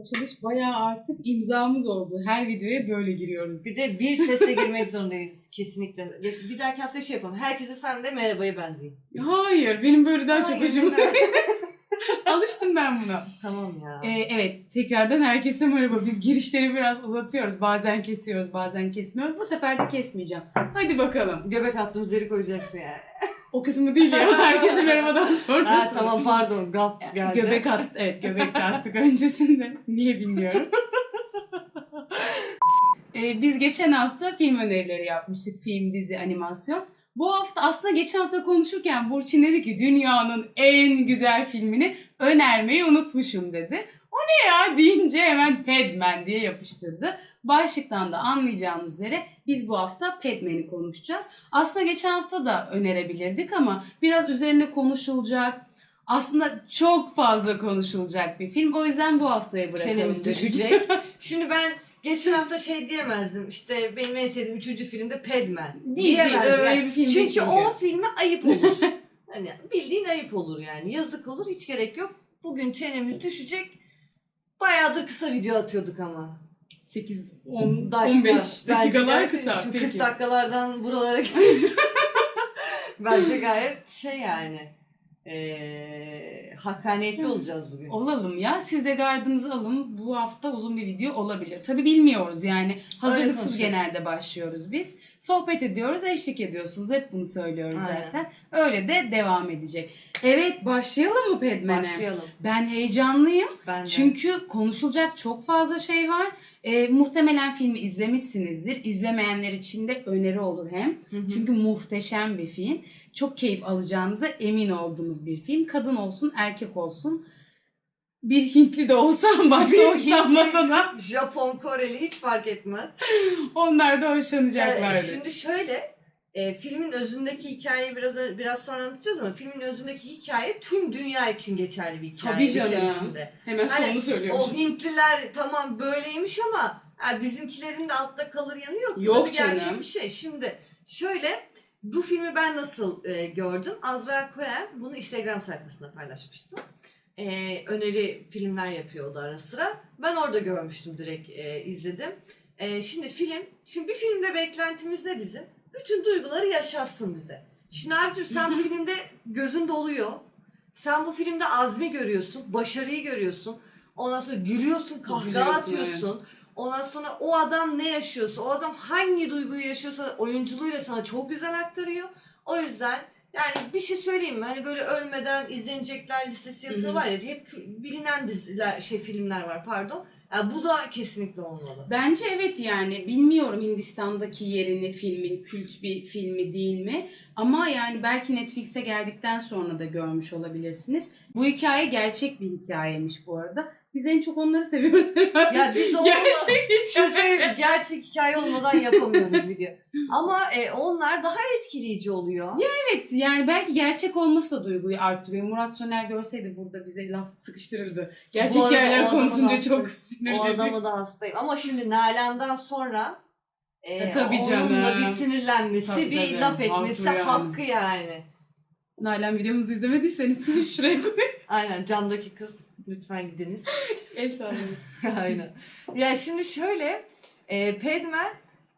açılış bayağı artık imzamız oldu. Her videoya böyle giriyoruz. Bir de bir sesle girmek zorundayız kesinlikle. Bir dahaki hafta şey yapalım. Herkese sen de merhabayı ben diyeyim. Hayır, benim böyle daha çok hoşuma. Alıştım ben buna. tamam ya. Ee, evet, tekrardan herkese merhaba. Biz girişleri biraz uzatıyoruz. Bazen kesiyoruz, bazen kesmiyoruz. Bu sefer de kesmeyeceğim. Hadi bakalım. Göbek attığımız yeri koyacaksın yani. O kısmı değil ya. Herkese merhabadan sonrası. ha, tamam pardon gaf geldi. Göbek at, evet göbek attık öncesinde. Niye bilmiyorum. Ee, biz geçen hafta film önerileri yapmıştık. Film, dizi, animasyon. Bu hafta aslında geçen hafta konuşurken Burçin dedi ki dünyanın en güzel filmini önermeyi unutmuşum dedi. O ne ya deyince hemen Padman diye yapıştırdı. Başlıktan da anlayacağımız üzere biz bu hafta Padman'i konuşacağız. Aslında geçen hafta da önerebilirdik ama biraz üzerine konuşulacak, aslında çok fazla konuşulacak bir film. O yüzden bu haftaya bırakalım. Çenemiz düşecek. Şimdi ben geçen hafta şey diyemezdim. İşte benim en sevdiğim üçüncü filmde Padman. Değil, değil, Diyemezdim. öyle bir film değil çünkü, çünkü. o filme ayıp olur. hani bildiğin ayıp olur yani. Yazık olur hiç gerek yok. Bugün çenemiz düşecek. Bayağıdır kısa video atıyorduk ama. 8, 10, Dakika. 15 Bence dakikalar gayet- kısa. Şu Peki. 40 dakikalardan buralara Bence gayet şey yani. Eee hakkaniyetli Hı. olacağız bugün. Olalım ya. Siz de gardınızı alın. Bu hafta uzun bir video olabilir. Tabii bilmiyoruz yani. Hazırlıksız genelde başlıyoruz biz. Sohbet ediyoruz, eşlik ediyorsunuz. Hep bunu söylüyoruz Aynen. zaten. Öyle de devam edecek. Evet başlayalım mı Padman'e? Başlayalım. Ben heyecanlıyım. Ben de. Çünkü konuşulacak çok fazla şey var. Ee, muhtemelen filmi izlemişsinizdir. İzlemeyenler için de öneri olur hem. Hı hı. Çünkü muhteşem bir film. Çok keyif alacağınıza emin olduğumuz bir film. Kadın olsun, erkek olsun. Bir Hintli de olsa başta hoşlanmasa da Japon, Koreli hiç fark etmez. onlar da hoşlanacaklardı. Ee, şimdi şöyle e, filmin özündeki hikayeyi biraz biraz sonra anlatacağız ama filmin özündeki hikaye tüm dünya için geçerli bir hikaye Tabii canım. içerisinde. Hemen Hani sonunu söylüyorum. O Hintliler tamam böyleymiş ama ha, bizimkilerin de altta kalır yanı yok. Yok bir gerçek bir şey. Şimdi şöyle bu filmi ben nasıl e, gördüm? Azra Cohen bunu Instagram sayfasında paylaşmıştı. E, öneri filmler yapıyordu ara sıra. Ben orada görmüştüm direkt e, izledim. E, şimdi film, şimdi bir filmde beklentimiz ne bizim? Bütün duyguları yaşatsın bize. Şimdi abicim sen bu filmde gözün doluyor. Sen bu filmde azmi görüyorsun, başarıyı görüyorsun. Ondan sonra gülüyorsun, kahkaha Gülüyorsun, atıyorsun. Ondan sonra o adam ne yaşıyorsa, o adam hangi duyguyu yaşıyorsa oyunculuğuyla sana çok güzel aktarıyor. O yüzden yani bir şey söyleyeyim mi? Hani böyle ölmeden izlenecekler listesi yapıyorlar ya. Hep bilinen diziler, şey filmler var pardon. Yani bu da kesinlikle olmalı. Bence evet yani bilmiyorum Hindistan'daki yerini filmin kült bir filmi değil mi? Ama yani belki Netflix'e geldikten sonra da görmüş olabilirsiniz. Bu hikaye gerçek bir hikayemiş bu arada. Biz en çok onları seviyoruz herhalde. Ya biz de gerçek Şu hikaye. gerçek hikaye olmadan yapamıyoruz video. Ama e, onlar daha etkileyici oluyor. Evet yani belki gerçek olması da duyguyu arttırıyor. Murat Soner görseydi burada bize laf sıkıştırırdı. Gerçek o hikayeler konusunda çok O sinirliydi. adamı da hastayım. Ama şimdi Nalan'dan sonra e, E, tabii onunla canım. bir sinirlenmesi, Tabii, bir laf etmesi Haklı yani. hakkı yani. Nalan videomuzu izlemediyseniz şuraya koy. Aynen camdaki kız lütfen gidiniz. Efsane. Aynen. Ya şimdi şöyle e, Padman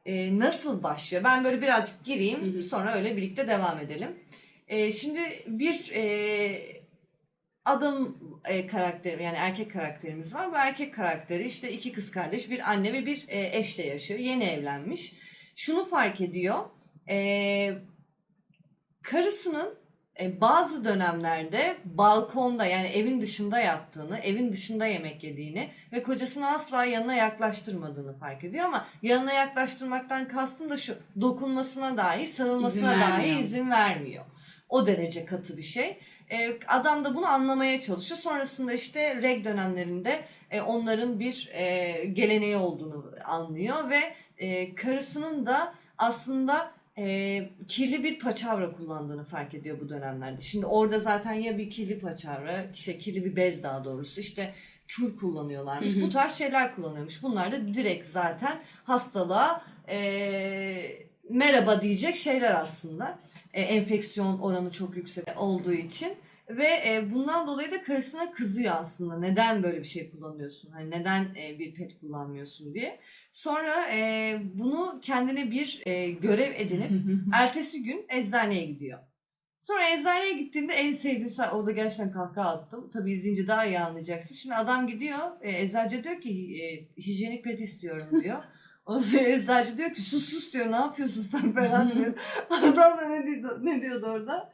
e, nasıl başlıyor? Ben böyle birazcık gireyim sonra öyle birlikte devam edelim. E, şimdi bir e, adam e, karakteri yani erkek karakterimiz var. Bu erkek karakteri işte iki kız kardeş bir anne ve bir e, eşle yaşıyor. Yeni evlenmiş. Şunu fark ediyor. E, karısının e, bazı dönemlerde balkonda yani evin dışında yattığını, evin dışında yemek yediğini ve kocasını asla yanına yaklaştırmadığını fark ediyor ama yanına yaklaştırmaktan kastım da şu dokunmasına dahi, sarılmasına İzin dahi vermiyor. izin vermiyor. O derece katı bir şey. E, adam da bunu anlamaya çalışıyor. Sonrasında işte reg dönemlerinde e, onların bir e, geleneği olduğunu anlıyor ve e, karısının da aslında e, kirli bir paçavra kullandığını fark ediyor bu dönemlerde. Şimdi orada zaten ya bir kirli paçavra, işte kirli bir bez daha doğrusu işte kül kullanıyorlarmış. Hı hı. Bu tarz şeyler kullanıyormuş. Bunlar da direkt zaten hastalığa e, merhaba diyecek şeyler aslında. E, enfeksiyon oranı çok yüksek olduğu için. Ve e, bundan dolayı da karısına kızıyor aslında. Neden böyle bir şey kullanıyorsun? Hani neden e, bir pet kullanmıyorsun diye. Sonra e, bunu kendine bir e, görev edinip ertesi gün eczaneye gidiyor. Sonra eczaneye gittiğinde en sevdiğim sahne, orada gerçekten kahkaha attım. Tabii izleyince daha iyi anlayacaksın. Şimdi adam gidiyor, e, eczacı diyor ki e, hijyenik pet istiyorum diyor. O eczacı diyor ki sus sus diyor ne yapıyorsun sen falan diyor. Adam da ne diyordu, ne diyordu orada?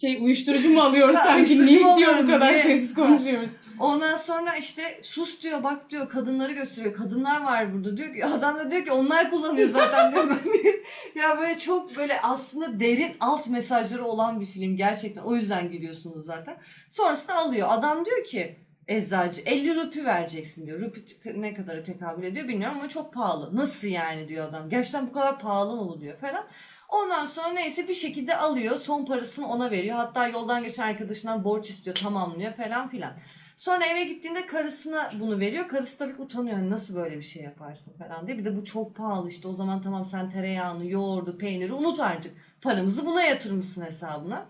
Şey uyuşturucu mu alıyoruz Ha, sanki? uyuşturucu Niye diyor bu alıyorum kadar diye. sessiz konuşuyoruz? Ondan sonra işte sus diyor bak diyor kadınları gösteriyor. Kadınlar var burada diyor ki adam da diyor ki onlar kullanıyor zaten diyor. Ben diyor, ya böyle çok böyle aslında derin alt mesajları olan bir film gerçekten. O yüzden gülüyorsunuz zaten. Sonrasında alıyor. Adam diyor ki eczacı 50 rupi vereceksin diyor. Rupi ne kadara tekabül ediyor bilmiyorum ama çok pahalı. Nasıl yani diyor adam. Gerçekten bu kadar pahalı mı bu diyor falan. Ondan sonra neyse bir şekilde alıyor. Son parasını ona veriyor. Hatta yoldan geçen arkadaşından borç istiyor tamamlıyor falan filan. Sonra eve gittiğinde karısına bunu veriyor. Karısı tabii ki utanıyor. Hani nasıl böyle bir şey yaparsın falan diye. Bir de bu çok pahalı işte. O zaman tamam sen tereyağını, yoğurdu, peyniri unut artık. Paramızı buna yatırmışsın hesabına.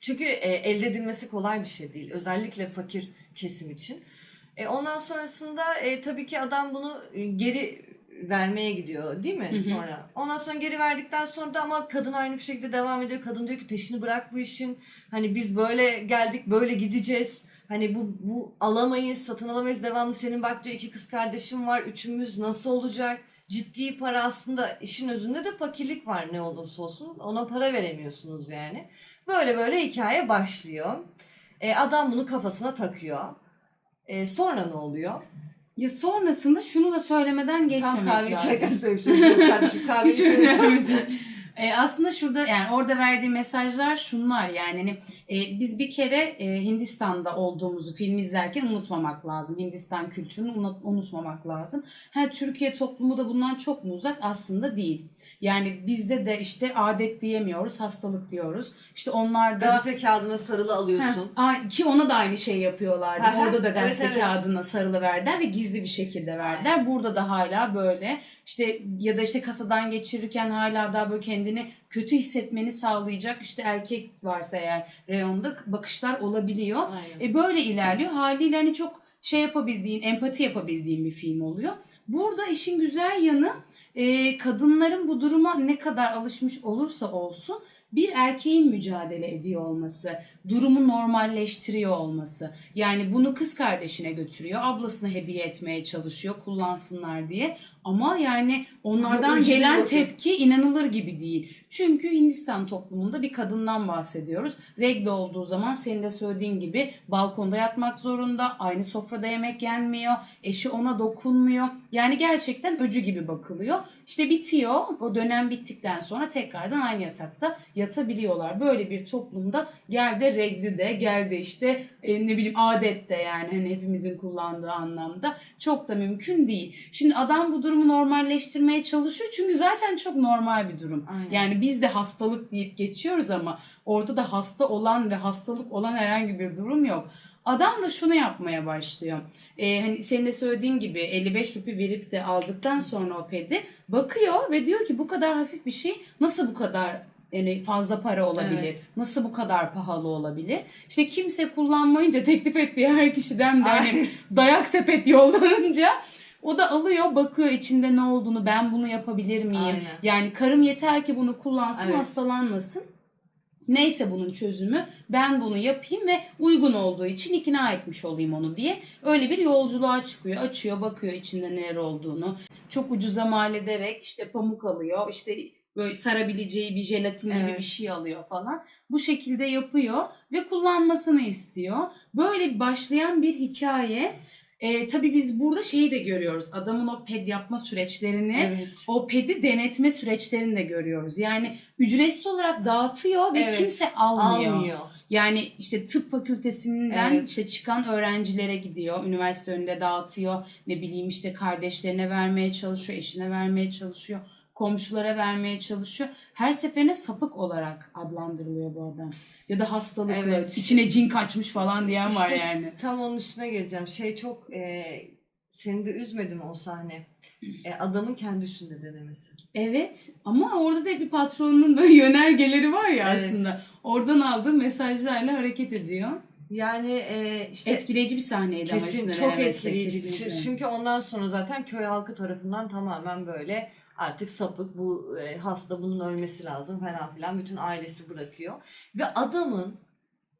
Çünkü e, elde edilmesi kolay bir şey değil. Özellikle fakir kesim için. E, ondan sonrasında e, tabii ki adam bunu e, geri vermeye gidiyor değil mi Hı hı. sonra? Ondan sonra geri verdikten sonra da ama kadın aynı bir şekilde devam ediyor. Kadın diyor ki peşini bırak bu işin. Hani biz böyle geldik böyle gideceğiz. Hani bu, bu alamayız, satın alamayız. Devamlı senin bak diyor iki kız kardeşim var. Üçümüz nasıl olacak? Ciddi para aslında işin özünde de fakirlik var ne olursa olsun. Ona para veremiyorsunuz yani. Böyle böyle hikaye başlıyor. E, adam bunu kafasına takıyor. E, sonra ne oluyor? Ya sonrasında şunu da söylemeden geçmemek Tam kahve lazım. içerken söylemiştim. Kardeşim kahve Hiç içerken. önemli değil. E, aslında şurada yani orada verdiği mesajlar şunlar yani hani, e, biz bir kere e, Hindistan'da olduğumuzu film izlerken unutmamak lazım. Hindistan kültürünü unut- unutmamak lazım. Ha Türkiye toplumu da bundan çok mu uzak? Aslında değil. Yani bizde de işte adet diyemiyoruz, hastalık diyoruz. İşte onlar da Gazete kağıdına sarılı alıyorsun. Ha, ay- ki ona da aynı şey yapıyorlardı. Orada da evet, gazete evet. kağıdına sarılı verdiler ve gizli bir şekilde verdiler. Burada da hala böyle işte ya da işte kasadan geçirirken hala daha böyle kendini kötü hissetmeni sağlayacak işte erkek varsa eğer reyonda bakışlar olabiliyor. Aynen. E böyle ilerliyor. Haliyle hani çok şey yapabildiğin, empati yapabildiğin bir film oluyor. Burada işin güzel yanı e, kadınların bu duruma ne kadar alışmış olursa olsun bir erkeğin mücadele ediyor olması, durumu normalleştiriyor olması. Yani bunu kız kardeşine götürüyor, ablasına hediye etmeye çalışıyor, kullansınlar diye. Ama yani onlardan gelen bakın. tepki inanılır gibi değil. Çünkü Hindistan toplumunda bir kadından bahsediyoruz. Regle olduğu zaman senin de söylediğin gibi balkonda yatmak zorunda, aynı sofrada yemek yenmiyor, eşi ona dokunmuyor. Yani gerçekten öcü gibi bakılıyor. İşte bitiyor, o dönem bittikten sonra tekrardan aynı yatakta yatabiliyorlar. Böyle bir toplumda gel de regli de gel de işte e, ne bileyim adet de yani hani hepimizin kullandığı anlamda çok da mümkün değil. Şimdi adam bu durumu normalleştirmeye çalışıyor çünkü zaten çok normal bir durum. Aynen. Yani biz de hastalık deyip geçiyoruz ama ortada hasta olan ve hastalık olan herhangi bir durum yok. Adam da şunu yapmaya başlıyor. Ee, hani senin de söylediğin gibi 55 rupi verip de aldıktan sonra o pedi bakıyor ve diyor ki bu kadar hafif bir şey nasıl bu kadar yani fazla para olabilir? Evet. Nasıl bu kadar pahalı olabilir? İşte kimse kullanmayınca teklif ettiği her kişiden de hani dayak sepet yollanınca o da alıyor bakıyor içinde ne olduğunu ben bunu yapabilir miyim? Aynen. Yani karım yeter ki bunu kullansın Evet. hastalanmasın. Neyse bunun çözümü ben bunu yapayım ve uygun olduğu için ikna etmiş olayım onu diye öyle bir yolculuğa çıkıyor. Açıyor bakıyor içinde neler olduğunu. Çok ucuza mal ederek işte pamuk alıyor işte böyle sarabileceği bir jelatin gibi Evet. bir şey alıyor falan. Bu şekilde yapıyor ve kullanmasını istiyor. Böyle başlayan bir hikaye. Ee, tabii biz burada şeyi de görüyoruz. Adamın o ped yapma süreçlerini Evet. o pedi denetme süreçlerini de görüyoruz. Yani ücretsiz olarak dağıtıyor ve Evet. kimse almıyor. Almıyor. Yani işte tıp fakültesinden Evet. işte çıkan öğrencilere gidiyor. Üniversite önünde dağıtıyor. Ne bileyim işte kardeşlerine vermeye çalışıyor, eşine vermeye çalışıyor, komşulara vermeye çalışıyor. Her seferinde sapık olarak adlandırılıyor bu adam. Ya da hastalıklı, Evet. içine cin kaçmış falan diyen var İşte yani. Tam onun üstüne geleceğim. Şey çok e, Seni de üzmedi mi o sahne? E, adamın kendi üstünde denemesi. Evet ama orada da bir patronun böyle yönergeleri var ya Evet. aslında. Oradan aldığı mesajlarla hareket ediyor. Yani e, işte Etkileyici bir sahneydi ama Kesin üstüne çok etkileyici. kesinlikle. Çünkü ondan sonra zaten köy halkı tarafından tamamen böyle artık sapık bu e, hasta bunun ölmesi lazım falan filan bütün ailesi bırakıyor. Ve adamın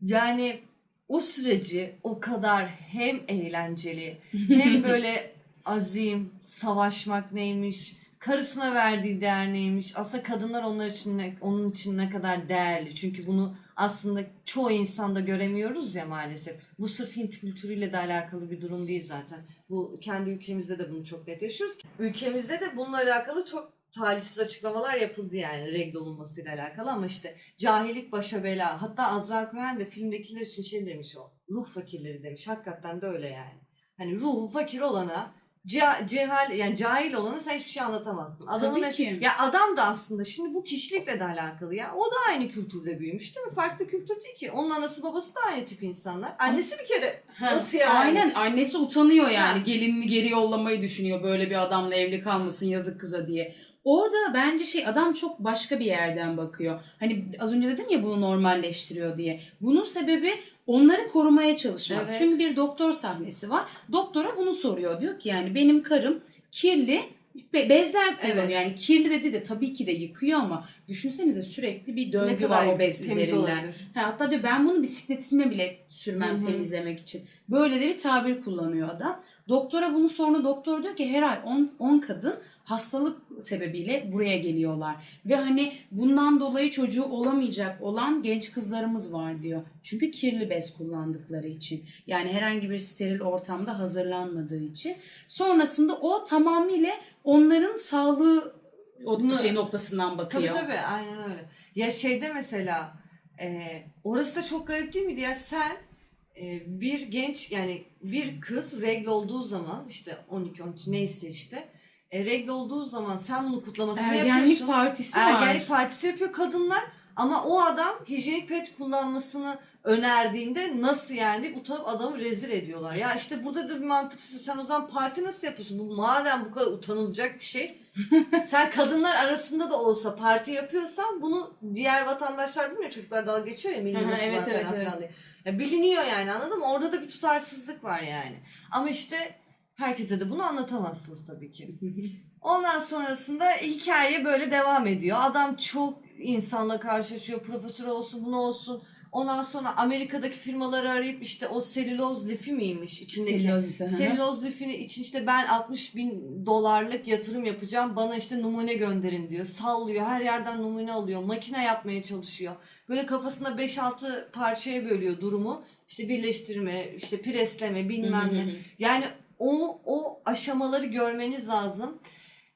yani o süreci o kadar hem eğlenceli hem böyle azim, savaşmak neymiş, karısına verdiği değer neymiş. Aslında kadınlar onlar için ne, onun için ne kadar değerli. Çünkü bunu aslında çoğu insanda göremiyoruz ya maalesef. Bu sırf Hint kültürüyle de alakalı bir durum değil zaten. Bu kendi ülkemizde de bunu çok net yaşıyoruz. Ülkemizde de bununla alakalı çok talihsiz açıklamalar yapıldı yani regl olunmasıyla alakalı ama işte cahillik başa bela. Hatta Azra Cohen de filmdekiler için şey demiş o. Ruh fakirleri demiş. Hakikaten de öyle yani. Hani ruhu fakir olana cehal yani cahil olana sen hiçbir şey anlatamazsın. Adamın Tabii ki. ya adam da aslında şimdi bu kişilikle de alakalı ya. O da aynı kültürde büyümüş değil mi? Farklı kültür değil ki. Onun anası babası da aynı tip insanlar. Annesi bir kere Ha, Nasıl yani? Aynen annesi utanıyor yani Ha. gelinini geri yollamayı düşünüyor böyle bir adamla evli kalmasın yazık kıza diye. Orada bence şey adam çok başka bir yerden bakıyor. Hani az önce dedim ya bunu normalleştiriyor diye. Bunun sebebi onları korumaya çalışmak. Evet. Çünkü bir doktor sahnesi var. Doktora bunu soruyor. Diyor ki yani benim karım kirli be- bezler kullanıyor. Evet. Yani kirli dedi de tabii ki de yıkıyor ama düşünsenize sürekli bir döngü var o bez üzerinden. Ha, hatta diyor ben bunu bisikletime bile sürmem Hı hı. temizlemek için. Böyle de bir tabir kullanıyor adam. Doktora bunu sonra doktor diyor ki her ay 10 kadın hastalık sebebiyle buraya geliyorlar. Ve hani bundan dolayı çocuğu olamayacak olan genç kızlarımız var diyor. Çünkü kirli bez kullandıkları için. Yani herhangi bir steril ortamda hazırlanmadığı için. Sonrasında o tamamıyla onların sağlığı o şey noktasından bakıyor. Tabii tabii aynen öyle. Ya şeyde mesela e, orası da çok garip değil miydi? Ya sen bir genç yani bir kız regl olduğu zaman işte 12-13 neyse işte e, regl olduğu zaman sen bunu kutlamasını Ergenlik yapıyorsun. partisi var. Ergenlik partisi yapıyor kadınlar ama o adam hijyenik pet kullanmasını önerdiğinde nasıl yani deyip utanıp adamı rezil ediyorlar. Ya işte burada da bir mantıksız sen o zaman parti nasıl yapıyorsun? Bu madem bu kadar utanılacak bir şey. sen kadınlar arasında da olsa parti yapıyorsan bunu diğer vatandaşlar bilmiyor. Çocuklar dalga geçiyor ya milli evet, var evet, evet. diye. Ya biliniyor yani anladın mı? Orada da bir tutarsızlık var yani. Ama işte herkese de bunu anlatamazsınız tabii ki. Ondan sonrasında hikaye böyle devam ediyor. Adam çok insanla karşılaşıyor. Profesör olsun, bunu olsun. Ondan sonra Amerika'daki firmaları arayıp işte o selüloz lifi miymiş içindeki? Selüloz lifi. Selüloz lifini için işte ben 60 bin dolarlık yatırım yapacağım. Bana işte numune gönderin diyor. Sallıyor. Her yerden numune alıyor. Makine yapmaya çalışıyor. Böyle kafasında 5-6 parçaya bölüyor durumu. İşte birleştirme, işte presleme bilmem ne. Yani o o aşamaları görmeniz lazım.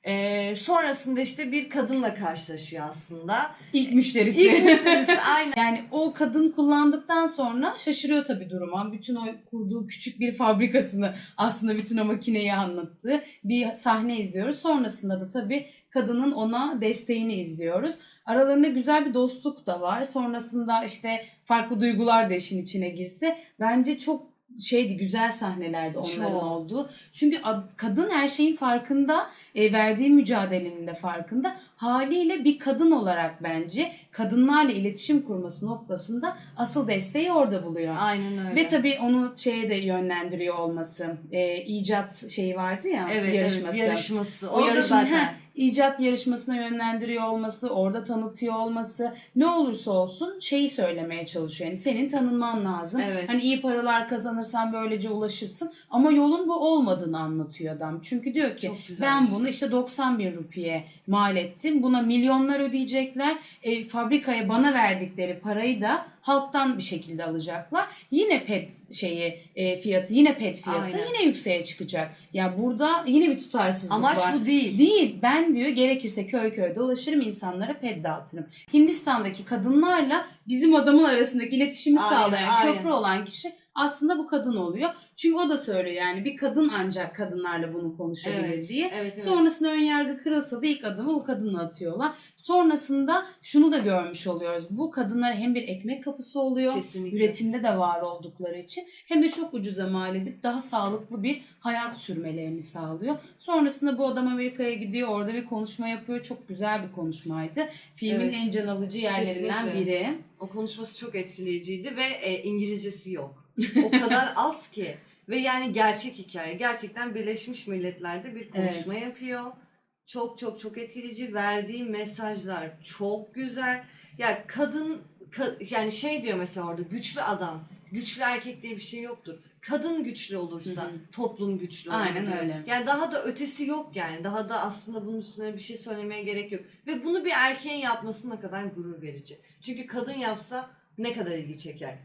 Ee, sonrasında işte bir kadınla karşılaşıyor aslında. İlk müşterisi. İlk müşterisi aynen. Yani o kadın kullandıktan sonra şaşırıyor tabii duruma. Bütün o kurduğu küçük bir fabrikasını aslında bütün o makineyi anlattığı bir sahne izliyoruz. Sonrasında da tabii kadının ona desteğini izliyoruz. Aralarında güzel bir dostluk da var. Sonrasında işte farklı duygular da işin içine girse bence çok şeydi güzel sahnelerdi onların Çok. olduğu. Çünkü ad- kadın her şeyin farkında, e, verdiği mücadelenin de farkında. Haliyle bir kadın olarak bence kadınlarla iletişim kurması noktasında asıl desteği orada buluyor. Aynen öyle. Ve tabii onu şeye de yönlendiriyor olması. E, icat şeyi vardı ya evet, yarışması. Evet, yarışması. O yarışma, zaten. İcat yarışmasına yönlendiriyor olması, orada tanıtıyor olması, ne olursa olsun şeyi söylemeye çalışıyor. Yani senin tanınman lazım. Evet. Hani iyi paralar kazanırsan böylece ulaşırsın. Ama yolun bu olmadığını anlatıyor adam. Çünkü diyor ki ben bunu işte 90 bin rupiye mal ettim. Buna milyonlar ödeyecekler. E, fabrikaya bana verdikleri parayı da halktan bir şekilde alacaklar. Yine pet şeyi e, fiyatı, yine pet fiyatı Aynen. yine yükseğe çıkacak. Ya burada yine bir tutarsızlık Amaç var. bu değil. Değil. Ben diyor gerekirse köy köy dolaşırım insanlara ped dağıtırım. Hindistan'daki kadınlarla bizim adamın arasındaki iletişimi Aynen, sağlayan aynen. köprü olan kişi aslında bu kadın oluyor. Çünkü o da söylüyor yani bir kadın ancak kadınlarla bunu konuşabilir Evet, diye. Evet, evet. Sonrasında ön yargı kırılsa da ilk adımı o kadınla atıyorlar. Sonrasında şunu da görmüş oluyoruz. Bu kadınlar hem bir ekmek kapısı oluyor. Kesinlikle. Üretimde de var oldukları için hem de çok ucuza mal edip daha sağlıklı bir hayat sürmelerini sağlıyor. Sonrasında bu adam Amerika'ya gidiyor. Orada bir konuşma yapıyor. Çok güzel bir konuşmaydı. Filmin Evet. en can alıcı yerlerinden Kesinlikle. biri. O konuşması çok etkileyiciydi ve e, İngilizcesi yok. O kadar az ki. Ve yani gerçek hikaye. Gerçekten Birleşmiş Milletler'de bir konuşma yapıyor. Çok çok çok etkileyici. Verdiği mesajlar çok güzel. Ya kadın ka- yani şey diyor mesela orada güçlü adam, güçlü erkek diye bir şey yoktur. Kadın güçlü olursa Hı hı. toplum güçlü olur. Aynen diyor. öyle. Yani daha da ötesi yok yani. Daha da aslında bunun üstüne bir şey söylemeye gerek yok. Ve bunu bir erkeğin yapması ne kadar gurur verici. Çünkü kadın yapsa ne kadar ilgi çeker.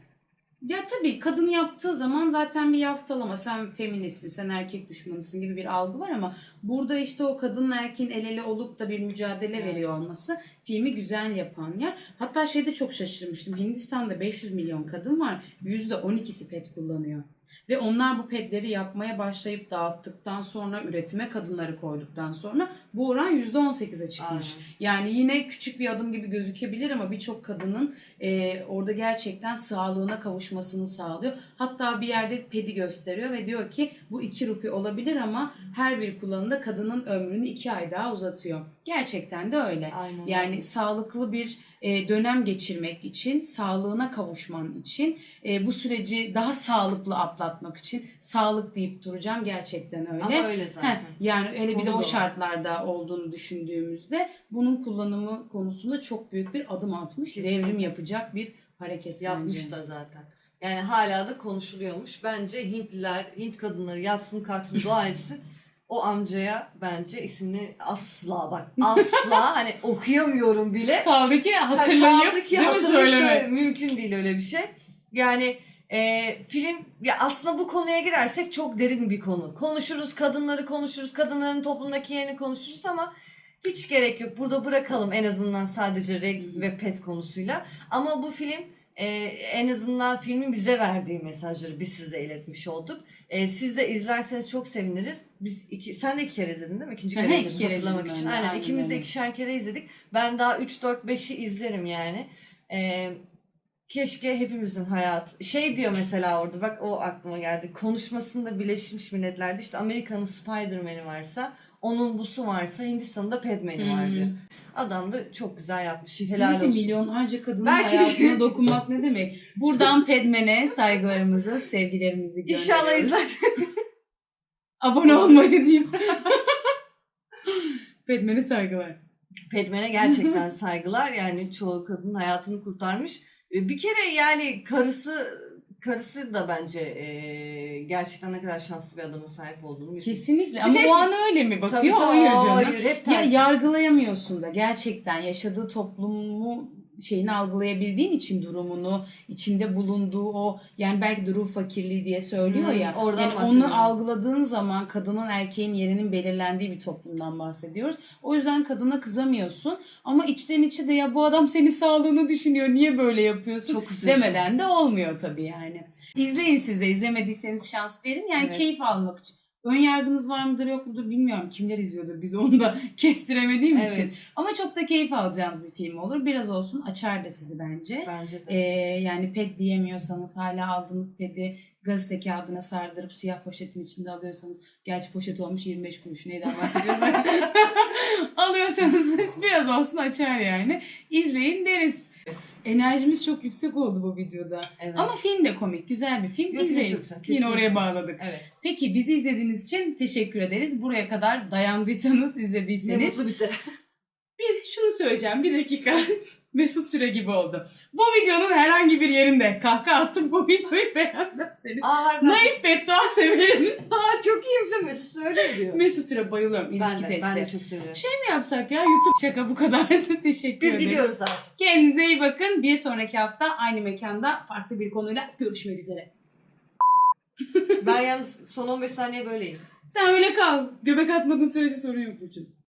Ya tabii kadın yaptığı zaman zaten bir yaftalama. Sen feministsin, sen erkek düşmanısın gibi bir algı var ama burada işte o kadınla erkeğin el ele olup da bir mücadele Evet. veriyor olması filmi güzel yapan yer. Hatta şeyde çok şaşırmıştım. Hindistan'da 500 milyon kadın var. %12'si pet kullanıyor. Ve onlar bu petleri yapmaya başlayıp dağıttıktan sonra üretime kadınları koyduktan sonra bu oran %18'e çıkmış. Yani yine küçük bir adım gibi gözükebilir ama birçok kadının e, orada gerçekten sağlığına kavuşmasını sağlıyor. Hatta bir yerde pedi gösteriyor ve diyor ki bu iki rupi olabilir ama her bir kullanımda kadının ömrünü iki ay daha uzatıyor. Gerçekten de öyle. Aynen. Yani sağlıklı bir e, dönem geçirmek için, sağlığına kavuşman için, e, bu süreci daha sağlıklı atlatmak için sağlık deyip duracağım gerçekten öyle. Ama öyle zaten. Heh, yani öyle bir de o. şartlarda olduğunu düşündüğümüzde bunun kullanımı konusunda çok büyük bir adım atmış. Kesinlikle. Devrim yapacak bir hareket Yapmış bence. da zaten. Yani hala da konuşuluyormuş. Bence Hintliler, Hint kadınları yatsın kalksın dua etsin. O amcaya bence ismini asla bak asla hani okuyamıyorum bile. Kaldı ki Kaldı hatırlayıp ki değil mi hatırlayıp söylemek. söyle- mümkün değil öyle bir şey. Yani e, film ya aslında bu konuya girersek çok derin bir konu. Konuşuruz kadınları konuşuruz, kadınların toplumdaki yerini konuşuruz ama hiç gerek yok. Burada bırakalım en azından sadece reg ve pet konusuyla. Ama bu film e, en azından filmin bize verdiği mesajları biz size iletmiş olduk. E, siz de izlerseniz çok seviniriz. Biz iki, sen de iki kere izledin değil mi? İkinci kere izledim kere hatırlamak için. Aynen, aynen ikimiz de ikişer kere izledik. Ben daha 3 4 5'i izlerim yani. E, keşke hepimizin hayat şey diyor mesela orada bak o aklıma geldi. Konuşmasında Birleşmiş Milletler'de işte Amerika'nın Spider-Man'i varsa onun busu varsa Hindistan'da Padman'i var Hı hı. diyor. Adam da çok güzel yapmış. Helal Kesinlikle olsun. milyonlarca kadının Belki hayatına dokunmak ne demek? Buradan Pedmen'e saygılarımızı, sevgilerimizi gönderiyoruz. İnşallah izler. Abone olmayı diyeyim. Pedmen'e saygılar. Padman'e gerçekten saygılar. Yani çoğu kadının hayatını kurtarmış. E, Bir kere yani karısı karısı da bence e, gerçekten ne kadar şanslı bir adama sahip olduğunu bir Kesinlikle. Çünkü Ama hep- o an öyle mi bakıyor? Tabii, tabii, Hayır canım. hayır, hep Ya tersi. yargılayamıyorsun da gerçekten yaşadığı toplumu şeyini algılayabildiğin için durumunu, içinde bulunduğu o yani belki de ruh fakirliği diye söylüyor Hmm, ya. oradan yani onu algıladığın zaman kadının erkeğin yerinin belirlendiği bir toplumdan bahsediyoruz. O yüzden kadına kızamıyorsun ama içten içe de ya bu adam senin sağlığını düşünüyor niye böyle yapıyorsun Çok demeden de olmuyor tabii yani. İzleyin siz de izlemediyseniz şans verin yani Evet. keyif almak için. Ön yargınız var mıdır yok mudur bilmiyorum. Kimler izliyordur biz onu da kestiremediğim için. Evet. Ama çok da keyif alacağınız bir film olur. Biraz olsun açar da sizi bence. Bence de. Ee, yani pet diyemiyorsanız hala aldığınız pedi gazete kağıdına sardırıp siyah poşetin içinde alıyorsanız gerçi poşet olmuş 25 kuruş neyden bahsediyorsak alıyorsanız biraz olsun açar yani. İzleyin deriz. Enerjimiz çok yüksek oldu bu videoda. evet. Ama film de komik. Güzel bir film. Film İzleyin. Yine kesinlikle. oraya bağladık. evet. Peki bizi izlediğiniz için teşekkür ederiz. Buraya kadar dayandıysanız, Ne izlediyseniz. mutlu bize. Bir şunu söyleyeceğim bir dakika. Mesut Süre gibi oldu. Bu videonun herhangi bir yerinde kahkaha attım bu videoyu beğenmezseniz. Aa. Naif beddua severim. Aa, çok iyiymiş. Mesut öyle diyor. Mesut Süre bayılıyorum ilişki Ben de, testi. ben de çok seviyorum. Ne yapsak ya YouTube şaka bu kadardı. Teşekkür Biz ederiz. gidiyoruz artık. Kendinize iyi bakın. Bir sonraki hafta aynı mekanda farklı bir konuyla görüşmek üzere. Ben yalnız son 15 saniye böyleyim. Sen öyle kal. Göbek atmadığın sürece sorun yok Burcu.